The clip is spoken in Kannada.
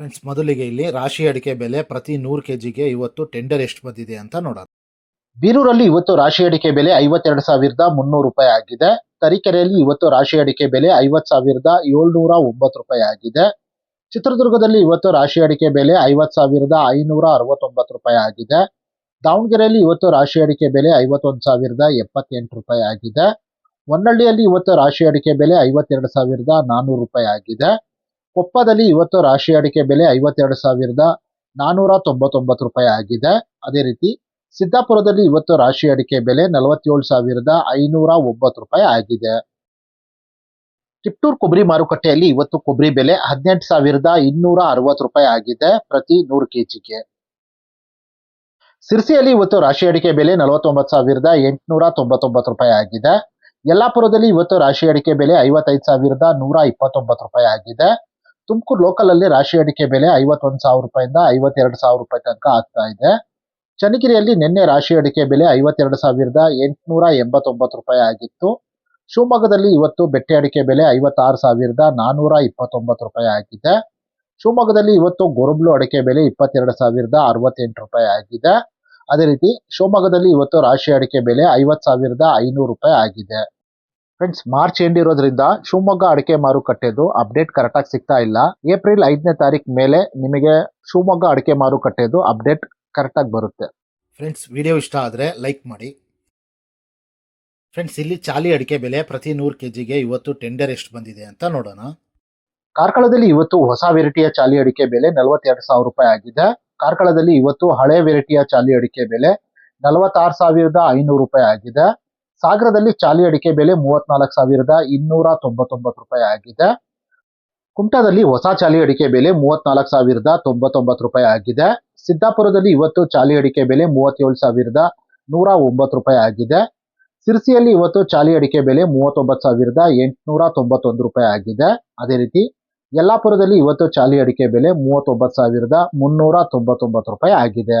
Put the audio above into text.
ಫ್ರೆಂಡ್ಸ್ ಮೊದಲಿಗೆ ಇಲ್ಲಿ ರಾಶಿ ಅಡಿಕೆ ಬೆಲೆ ಪ್ರತಿ ನೂರು ಕೆ ಜಿಗೆ ಇವತ್ತು ಟೆಂಡರ್ ಎಷ್ಟು ಬಂದಿದೆ ಅಂತ ನೋಡೋಣ. ಬೀರೂರಲ್ಲಿ ಇವತ್ತು ರಾಶಿ ಅಡಿಕೆ ಬೆಲೆ ಐವತ್ತೆರಡು ಸಾವಿರದ ಮುನ್ನೂರು ರೂಪಾಯಿ ಆಗಿದೆ. ತರೀಕೆರೆಯಲ್ಲಿ ಇವತ್ತು ರಾಶಿ ಅಡಿಕೆ ಬೆಲೆ ಐವತ್ ಸಾವಿರದ ಏಳ್ನೂರ ಒಂಬತ್ತು ರೂಪಾಯಿ ಆಗಿದೆ. ಚಿತ್ರದುರ್ಗದಲ್ಲಿ ಇವತ್ತು ರಾಶಿ ಅಡಿಕೆ ಬೆಲೆ ಐವತ್ತು ಸಾವಿರದ ಐನೂರ ಅರವತ್ತೊಂಬತ್ತು ರೂಪಾಯಿ ಆಗಿದೆ. ದಾವಣಗೆರೆಯಲ್ಲಿ ಇವತ್ತು ರಾಶಿ ಅಡಿಕೆ ಬೆಲೆ ಐವತ್ತೊಂದು ಸಾವಿರದ ಎಪ್ಪತ್ತೆಂಟು ರೂಪಾಯಿ ಆಗಿದೆ. ಹೊನ್ನಳ್ಳಿಯಲ್ಲಿ ಇವತ್ತು ರಾಶಿ ಅಡಿಕೆ ಬೆಲೆ ಐವತ್ತೆರಡು ಸಾವಿರದ ನಾನ್ನೂರು ರೂಪಾಯಿ ಆಗಿದೆ. ಕೊಪ್ಪದಲ್ಲಿ ಇವತ್ತು ರಾಶಿ ಅಡಿಕೆ ಬೆಲೆ ಐವತ್ತೆರಡು ಸಾವಿರದ ನಾನ್ನೂರ ತೊಂಬತ್ತೊಂಬತ್ತು ರೂಪಾಯಿ ಆಗಿದೆ. ಅದೇ ರೀತಿ ಸಿದ್ದಾಪುರದಲ್ಲಿ ಇವತ್ತು ರಾಶಿ ಅಡಿಕೆ ಬೆಲೆ ನಲವತ್ತೇಳು ಸಾವಿರದ ಐನೂರ ಒಂಬತ್ತು ರೂಪಾಯಿ ಆಗಿದೆ. ಟಿಪ್ಟೂರ್ ಕೊಬ್ಬರಿ ಮಾರುಕಟ್ಟೆಯಲ್ಲಿ ಇವತ್ತು ಕೊಬ್ಬರಿ ಬೆಲೆ ಹದಿನೆಂಟು ಸಾವಿರದ ಇನ್ನೂರ ಅರವತ್ತು ರೂಪಾಯಿ ಆಗಿದೆ ಪ್ರತಿ ನೂರು ಕೆಜಿಗೆ. ಸಿರ್ಸಿಯಲ್ಲಿ ಇವತ್ತು ರಾಶಿ ಅಡಿಕೆ ಬೆಲೆ ನಲವತ್ತೊಂಬತ್ತು ಸಾವಿರದ ಎಂಟುನೂರ ತೊಂಬತ್ತೊಂಬತ್ತು ರೂಪಾಯಿ ಆಗಿದೆ. ಯಲ್ಲಾಪುರದಲ್ಲಿ ಇವತ್ತು ರಾಶಿ ಅಡಿಕೆ ಬೆಲೆ ಐವತ್ತೈದು ಸಾವಿರದ ನೂರ ಇಪ್ಪತ್ತೊಂಬತ್ತು ರೂಪಾಯಿ ಆಗಿದೆ. ತುಮಕೂರು ಲೋಕಲ್ ಅಲ್ಲಿ ರಾಶಿ ಅಡಿಕೆ ಬೆಲೆ ಐವತ್ತೊಂದು ಸಾವಿರ ರೂಪಾಯಿಂದ ಐವತ್ತೆರಡು ಸಾವಿರ ರೂಪಾಯಿ ತನಕ ಆಗ್ತಾ ಇದೆ. ಚನ್ನಗಿರಿಯಲ್ಲಿ ನಿನ್ನೆ ರಾಶಿ ಅಡಿಕೆ ಬೆಲೆ ಐವತ್ತೆರಡು ಸಾವಿರದ ಎಂಟುನೂರ ಎಂಬತ್ತೊಂಬತ್ತು ರೂಪಾಯಿ ಆಗಿತ್ತು. ಶಿವಮೊಗ್ಗದಲ್ಲಿ ಇವತ್ತು ಬೆಟ್ಟೆ ಅಡಿಕೆ ಬೆಲೆ ಐವತ್ತಾರು ಸಾವಿರದ ನಾನ್ನೂರ ಇಪ್ಪತ್ತೊಂಬತ್ತು ರೂಪಾಯಿ ಆಗಿದೆ. ಶಿವಮೊಗ್ಗದಲ್ಲಿ ಇವತ್ತು ಗೊರಬ್ಲು ಅಡಿಕೆ ಬೆಲೆ ಇಪ್ಪತ್ತೆರಡು ಸಾವಿರದ ಅರವತ್ತೆಂಟು ರೂಪಾಯಿ ಆಗಿದೆ. ಅದೇ ರೀತಿ ಶಿವಮೊಗ್ಗದಲ್ಲಿ ಇವತ್ತು ರಾಶಿ ಅಡಿಕೆ ಬೆಲೆ ಐವತ್ತು ಸಾವಿರದ ಐನೂರು ರೂಪಾಯಿ ಆಗಿದೆ. ಫ್ರೆಂಡ್ಸ್ ಮಾರ್ಚ್ ಎಂಡ್ ಇರೋದ್ರಿಂದ ಶಿವಮೊಗ್ಗ ಅಡಿಕೆ ಮಾರುಕಟ್ಟೆದು ಅಪ್ಡೇಟ್ ಕರೆಕ್ಟಾಗಿ ಸಿಗ್ತಾ ಇಲ್ಲ. ಏಪ್ರಿಲ್ ಐದನೇ ತಾರೀಕು ಮೇಲೆ ನಿಮಗೆ ಶಿವಮೊಗ್ಗ ಅಡಿಕೆ ಮಾರುಕಟ್ಟೆದು ಅಪ್ಡೇಟ್ ಕರೆಕ್ಟಾಗಿ ಬರುತ್ತೆ. ಫ್ರೆಂಡ್ಸ್ ವಿಡಿಯೋ ಇಷ್ಟ ಆದರೆ ಲೈಕ್ ಮಾಡಿ. ಫ್ರೆಂಡ್ಸ್ ಇಲ್ಲಿ ಚಾಲಿ ಅಡಿಕೆ ಬೆಲೆ ಪ್ರತಿ ನೂರು ಕೆಜಿಗೆ ಇವತ್ತು ಟೆಂಡರ್ ಎಷ್ಟು ಬಂದಿದೆ ಅಂತ ನೋಡೋಣ. ಕಾರ್ಕಳದಲ್ಲಿ ಇವತ್ತು ಹೊಸ ವೆರೈಟಿಯ ಚಾಲಿ ಅಡಿಕೆ ಬೆಲೆ ನಲವತ್ತೆರಡು ಸಾವಿರ ರೂಪಾಯಿ ಆಗಿದೆ. ಕಾರ್ಕಳದಲ್ಲಿ ಇವತ್ತು ಹಳೆ ವೆರೈಟಿಯ ಚಾಲಿ ಅಡಿಕೆ ಬೆಲೆ ನಲವತ್ತಾರು ಸಾವಿರದ ಐನೂರು ರೂಪಾಯಿ ಆಗಿದೆ. ಸಾಗರದಲ್ಲಿ ಚಾಲಿ ಅಡಿಕೆ ಬೆಲೆ ಮೂವತ್ನಾಲ್ಕು ಸಾವಿರದ ಇನ್ನೂರ ತೊಂಬತ್ತೊಂಬತ್ತು ರೂಪಾಯಿ ಆಗಿದೆ. ಕುಮಟಾದಲ್ಲಿ ಹೊಸ ಚಾಲಿ ಅಡಿಕೆ ಬೆಲೆ ಮೂವತ್ನಾಲ್ಕು ಸಾವಿರದ ತೊಂಬತ್ತೊಂಬತ್ತು ರೂಪಾಯಿ ಆಗಿದೆ. ಸಿದ್ದಾಪುರದಲ್ಲಿ ಇವತ್ತು ಚಾಲಿ ಅಡಿಕೆ ಬೆಲೆ ಮೂವತ್ತೇಳು ಸಾವಿರದ ನೂರ ಒಂಬತ್ತು ರೂಪಾಯಿ ಆಗಿದೆ. ಸಿರ್ಸಿಯಲ್ಲಿ ಇವತ್ತು ಚಾಲಿ ಅಡಿಕೆ ಬೆಲೆ ಮೂವತ್ತೊಂಬತ್ತು ಸಾವಿರದ ಎಂಟುನೂರ ತೊಂಬತ್ತೊಂದು ರೂಪಾಯಿ ಆಗಿದೆ. ಅದೇ ರೀತಿ ಯಲ್ಲಾಪುರದಲ್ಲಿ ಇವತ್ತು ಚಾಲಿ ಅಡಿಕೆ ಬೆಲೆ ಮೂವತ್ತೊಂಬತ್ತು ಸಾವಿರದ ಮುನ್ನೂರ ತೊಂಬತ್ತೊಂಬತ್ತು ರೂಪಾಯಿ ಆಗಿದೆ.